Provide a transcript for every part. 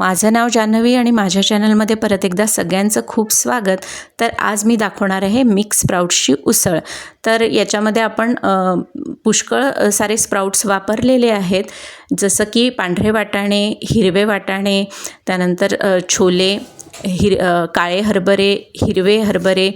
माझं नाव जान्हवी आणि माझ्या चॅनलमध्ये परत एकदा सगळ्यांचं खूप स्वागत. तर आज मी दाखवणार आहे मिक्स स्प्राउट्सची उसळ. तर याच्यामध्ये आपण पुष्कळ सारे स्प्राउट्स वापरलेले आहेत. जसं की पांढरे वाटाणे हिरवे वाटाणे त्यानंतर छोले हिर काळे हरभरे हिरवे हरभरे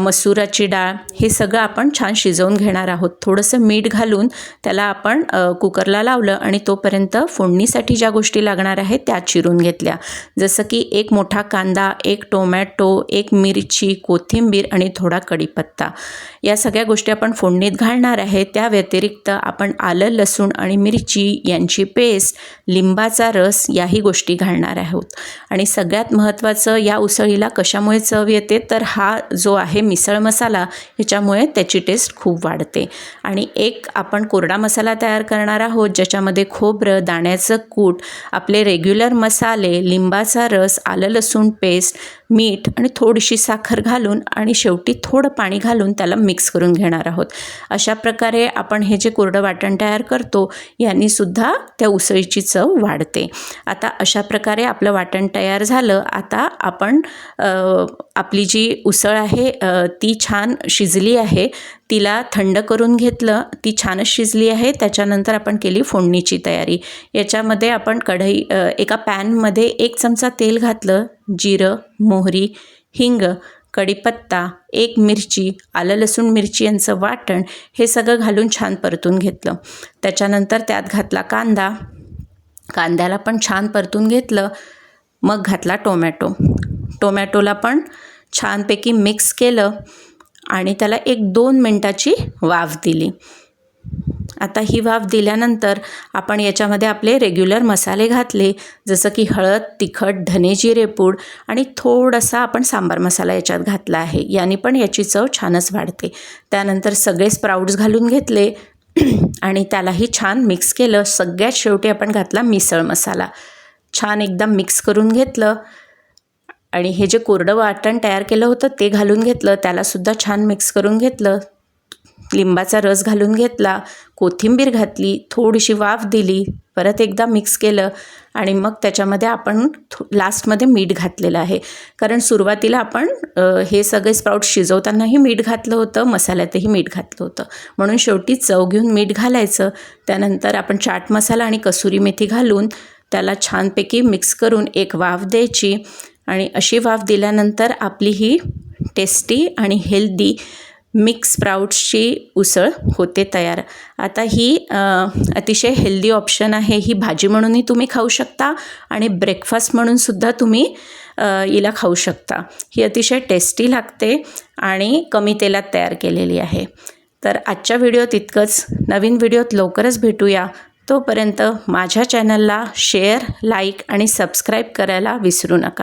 मसुराची डाळ हे सगळं आपण छान शिजवून घेणार आहोत. थोडंसं मीठ घालून त्याला आपण कुकरला लावलं आणि तोपर्यंत फोडणीसाठी ज्या गोष्टी लागणार आहेत त्या चिरून घेतल्या. जसं की एक मोठा कांदा एक टोमॅटो एक मिरची कोथिंबीर आणि थोडा कढीपत्ता. या सगळ्या गोष्टी आपण फोडणीत घालणार आहे. त्या व्यतिरिक्त आपण आलं लसूण आणि मिरची यांची पेस्ट लिंबाचा रस याही गोष्टी घालणार आहोत. आणि सगळ्यात महत्त्वाचं या उसळीला कशामुळे चव येते? तर हा जो आहे मिसळ मसाला ह्याच्यामुळे त्याची टेस्ट खूप वाढते. आणि एक आपण कोरडा मसाला तयार करणार आहोत ज्याच्यामध्ये खोबरं दाण्याचं कूट आपले रेग्युलर मसाले लिंबाचा रस आलं लसूण पेस्ट मीठ आणि थोडीशी साखर घालून आणि शेवटी थोडं पाणी घालून त्याला मिक्स करून घेणार आहोत. अशा प्रकारे आपण हे जे कोरडं वाटण तयार करतो यांनीसुद्धा त्या उसळीची चव वाढते. आता अशा प्रकारे आपलं वाटण तयार झालं. आता आपण आपली जी उसळ आहे ती छान शिजली आहे. तिला थंड करून घेतलं. ती छानच शिजली आहे. त्याच्यानंतर आपण केली फोडणीची तयारी. याच्यामध्ये आपण कढई एका पॅनमध्ये एक चमचा तेल घातलं. जिरं मोहरी हिंग कढीपत्ता एक मिरची आलं लसूण मिरची यांचं वाटण हे सगळं घालून छान परतून घेतलं. त्याच्यानंतर त्यात घातला कांदा. कांद्याला पण छान परतून घेतलं. मग घातला टोमॅटो. टोमॅटोला पण छानपैकी मिक्स केलं आणि त्याला एक दोन मिनटाची वाफ दिली. आता ही वाफ दिल्यानंतर आपण याच्यामध्ये आपले रेग्युलर मसाले घातले जसं की हळद तिखट धने जिरे पूड आणि थोडासा आपण सांबार मसाला याच्यात घातला आहे. याने पण याची चव छानच वाढते. त्यानंतर सगळे स्प्राउट्स घालून घेतले आणि त्यालाही छान मिक्स केलं. सगळ्यात शेवटी आपण घातला मिसळ मसाला. छान एकदम मिक्स करून घेतलं. आणि हे जे कोरडं वाटण तयार केलं होतं ते घालून घेतलं. त्यालासुद्धा छान मिक्स करून घेतलं. लिंबाचा रस घालून घेतला. कोथिंबीर घातली. थोडीशी वाफ दिली. परत एकदा मिक्स केलं. आणि मग त्याच्यामध्ये आपण लास्टमध्ये मीठ घातलेलं आहे. कारण सुरुवातीला आपण हे सगळे स्प्राउट शिजवतानाही मीठ घातलं होतं. मसाल्यातही मीठ घातलं होतं. म्हणून शेवटी चव घेऊन मीठ घालायचं. त्यानंतर आपण चाट मसाला आणि कसुरी मेथी घालून त्याला छानपैकी मिक्स करून एक वाफ द्यायची. आणि अशी वाफ दिल्यानंतर आपली ही टेस्टी आणि हेल्दी मिक्स स्प्राउट्सची उसळ होते तयार. आता ही अतिशय हेल्दी ऑप्शन आहे. ही भाजी म्हणूनही तुम्ही खाऊ शकता आणि ब्रेकफास्ट म्हणूनसुद्धा तुम्ही हिला खाऊ शकता. ही अतिशय टेस्टी लागते आणि कमी तेलात तयार केलेली आहे. तर आजच्या व्हिडिओत इतकंच नवीन व्हिडिओत लवकरच भेटूया. तोपर्यंत माझ्या चॅनलला शेअर लाईक आणि सबस्क्राईब करायला विसरू नका.